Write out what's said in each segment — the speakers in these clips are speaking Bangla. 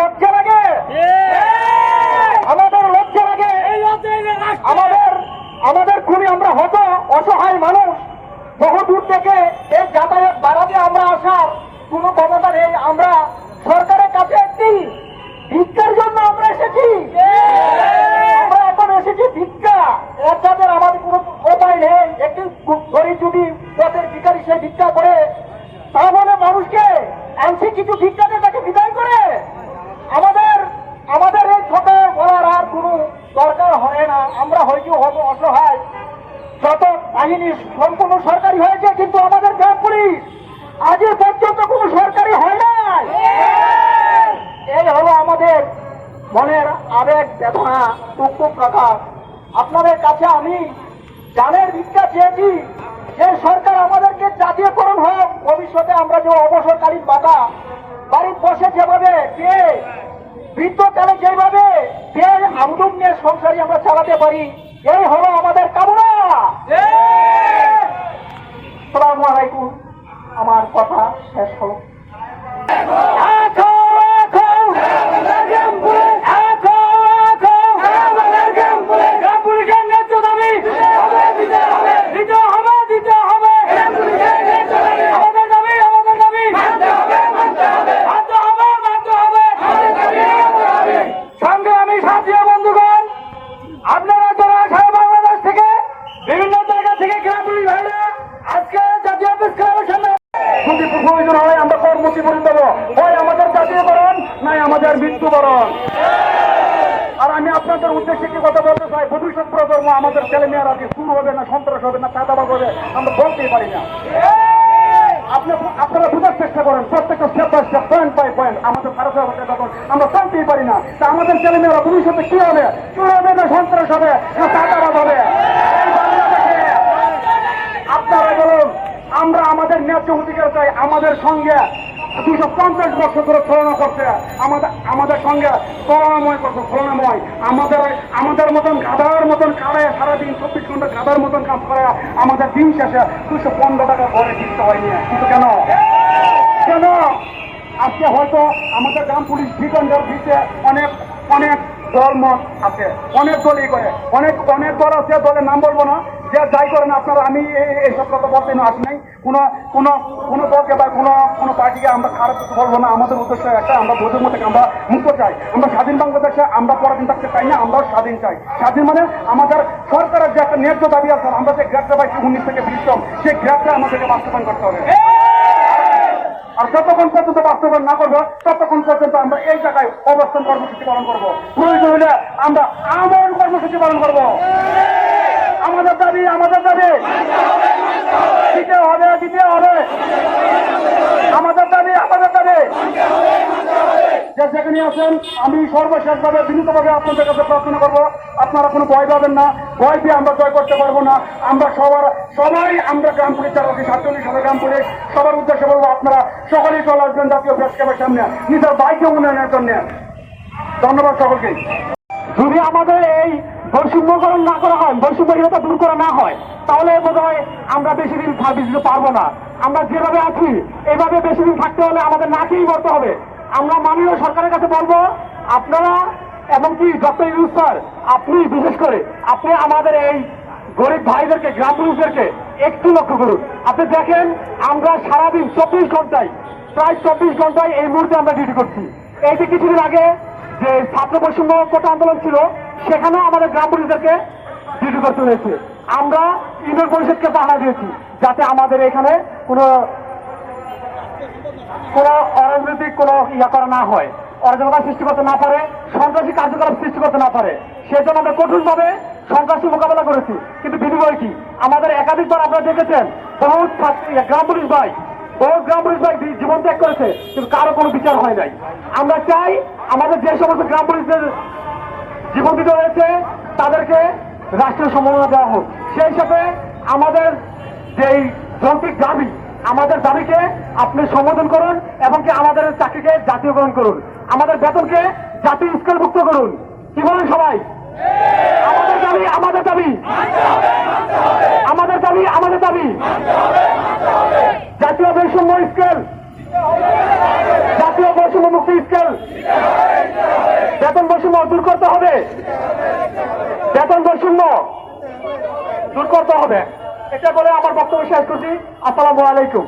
লজ্জা লাগে। আমাদের লজ্জা লাগে। আমাদের আমাদের খুবই আমরা হত অসহায় মানুষ। বহু দূর থেকে এই যাতায়াত বাড়াতে আমরা আসার কোনো ক্ষমতা নেই। আমরা সরকারের কাছে একটি ভিক্ষার জন্য আমরা এসেছি। আমরা এখন এসেছি ভিক্ষা। যাদের আমাদের কোনো উপায় নেই। একটি গরিব যদি পথের ভিখারি সে ভিক্ষা করে তাহলে মানুষকে আনছি কিছু ভিক্ষাতে তাকে বিদায় করে আমাদের আমাদের এই ছোট বলার আর কোনো দরকার হয় না, আমরা হয়তো হব অসহায়। যত বাহিনী সম্পূর্ণ সরকারি হয়েছে, কিন্তু আমাদের গ্রাম পুলিশ আজও পর্যন্ত কোনো সরকারি হয় নাই। এই হলো আমাদের মনের আবেগ বেদনা টুকটুক প্রকাশ। আপনাদের কাছে আমি জানের ভিক্ষা চেয়েছি, যে সরকার আমাদেরকে জাতীয়করণ হোক, ভবিষ্যতে আমরা যে অবসরকালীন ভাতা বাড়ির বসে যেভাবে পেয়ে বৃদ্ধকালে যেভাবে আমরা চালাতে পারি এই হলো আমাদের কামনা সালামু আলাইকুম আমার কথা শেষ হলো সংগ্রামী সাথী ও বন্ধুগণ আপনারা যারা সারা বাংলাদেশ থেকে বিভিন্ন জায়গা থেকে গ্রামীণ ভাইরা আজকে জাতীয় অফিস ক্লাবের সামনে যদি প্রয়োজন হয়, আমরা কর্মসূচি করে দেবো। হয় আমাদের জাতীয়করণ, নাই আমাদের মৃত্যুবরণ। আর আমি আপনাদের উদ্দেশ্যে কি কথা বলতে চাই। ভবিষ্যৎ প্রজন্ম আমাদের ছেলে মেয়েরা কি শুরু হবে না, সন্ত্রাস হবে না, চাঁদাবাজ হবে, আমরা বলতেই পারি না। আপনি আপনারা বোঝার চেষ্টা করেন, প্রত্যেকটা step by step point by point আমাদের ভারত যখন আমরা জানতেই পারি না, তা আমাদের ছেলে মেয়েরা ভবিষ্যতে কি হবে? চুর হবে না, সন্ত্রাস হবে এই বাংলাদেশে আপনারা বলুন আমরা আমাদের ন্যায্য অধিকার চাই। আমাদের সঙ্গে দুশো পঞ্চাশ বছর ধরে ছলনা করছে। আমাদের আমাদের সঙ্গে করোনাময় করছে, ছলনাময়। আমাদের আমাদের মতন গাধার মতন কাড়ায় সারাদিন চব্বিশ ঘণ্টা গাধার মতন কাজ করে। আমাদের দিন শেষে দুশো পনেরো টাকা ঘরে দিতে হয়নি। কিন্তু কেন? কেন? আজকে হয়তো আমাদের গ্রাম পুলিশ ভিতন্ডার ভিতরে অনেক অনেক দল মত আছে। অনেক দলই করে। অনেক অনেক দল আছে, দলের নাম বলব না। যে যাই করেন আপনারা, আমি এই- এইসব কথা বলতে আসি নাই। কোনো কোনো কোনো দলকে বা কোনো কোনো পার্টিকে আমরা খারাপ কিছু বলব না। আমাদের উদ্দেশ্য একটা, আমরা বোধের মধ্যে আমরা মুক্ত চাই। আমরা স্বাধীন বাংলাদেশে আমরা পরাধীন থাকতে চাই না, আমরাও স্বাধীন চাই। স্বাধীন মানে আমাদের সরকারের যে একটা ন্যায্য দাবি আছে, আমরা যে গ্রেপ্তার পাইছি উনিশ থেকে বিশ সেই গ্রেপ্তার আমাদেরকে বাস্তবায়ন করতে হবে। আর যতক্ষণ পর্যন্ত বাস্তবায়ন না করব, ততক্ষণ পর্যন্ত আমরা এই জায়গায় অবস্থান কর্মসূচি পালন করব। প্রয়োজন হলে আমরা আমরণ কর্মসূচি পালন করব। আমাদের দাবি আমাদের দাবি। দিতে হবে দিতে হবে। আমাদের দাবি আমাদের দাবি। যে যেখানে আছেন, আমি সর্বশেষভাবে, বিনীতভাবে আপনাদের কাছে প্রার্থনা করব, আপনারা কোনো ভয় পাবেন না। ভয় দিয়ে আমরা জয় করতে পারব না। আমরা সবার, সবাই আমরা গ্রাম পুলিশ আছি, সাতচল্লিশ হাজার গ্রাম পুলিশ, সবার উদ্দেশ্যে বলব আপনারা সকলেই চলে আসবেন জাতীয় প্রেস ক্লাবের সামনে। নিজের বাইকে উন্নয়নের জন্য। ধন্যবাদ সকলকে। যদি আমাদের এই বৈষম্যকরণ না করা হয় বৈষম্যহীনতা দূর করা না হয়, তাহলে বোধ হয় আমরা বেশি দিন সার্ভিস দিতে পারব না। আমরা যেভাবে আছি এইভাবে বেশি দিন থাকতে হলে আমাদের না খেয়েই মরতে হবে। আমরা মাননীয় সরকারের কাছে বলব, আপনারা এমনকি ডক্টর ইউনুস স্যার, আপনি বিশেষ করে, আপনি আমাদের এই গরিব ভাইদেরকে, গ্রাম পুলিশদেরকে একটু লক্ষ্য করুন। আপনি দেখেন, আমরা সারাদিন চব্বিশ ঘন্টায়, প্রায় চব্বিশ ঘন্টায় এই মুহূর্তে আমরা ডিউটি করছি। এই যে কিছুদিন আগে যে ছাত্র বৈষম্য কোটা আন্দোলন ছিল সেখানেও আমাদের গ্রাম পুলিশদেরকে ডিউটি করতে হয়েছে। আমরা ইউনিয়ন পরিষদকে পাহারা দিয়েছি যাতে আমাদের এখানে কোনো কোনো অরাজনৈতিক কোনো ইয়া করা না হয়। অরাজকতা সৃষ্টি করতে না পারে, সন্ত্রাসী কার্যকলাপ সৃষ্টি করতে না পারে। সেজন্য আমরা কঠোরভাবে সন্ত্রাসী মোকাবেলা করেছি। কিন্তু বিনিময় কি? আমাদের একাধিকবার আপনারা দেখেছেন বহু গ্রাম পুলিশ ভাই বহু গ্রাম পুলিশ ভাই জীবন ত্যাগ করেছে, কিন্তু কারও কোনো বিচার হয় নাই। আমরা চাই আমাদের যে সমস্ত গ্রাম পুলিশের জীবন দিতে হয়েছে তাদেরকে রাষ্ট্রীয় সম্মাননা দেওয়া হোক। সেই হিসাবে আমাদের যেই যৌক্তিক দাবি আমাদের দাবিকে আপনি সম্বোধন করুন এবং কি আমাদের চাকরিকে জাতীয়করণ করুন। আমাদের বেতনকে জাতীয় স্কেলভুক্ত করুন। কি বলেন সবাই? আমাদের দাবি আমাদের দাবি। আমাদের দাবি আমাদের দাবি। শূন্য। দূর করতে হবে। এটা বলে আমার বক্তব্য শেষ করছি। আসসালামু আলাইকুম।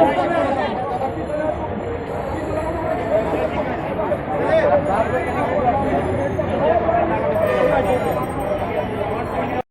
Come on, come on.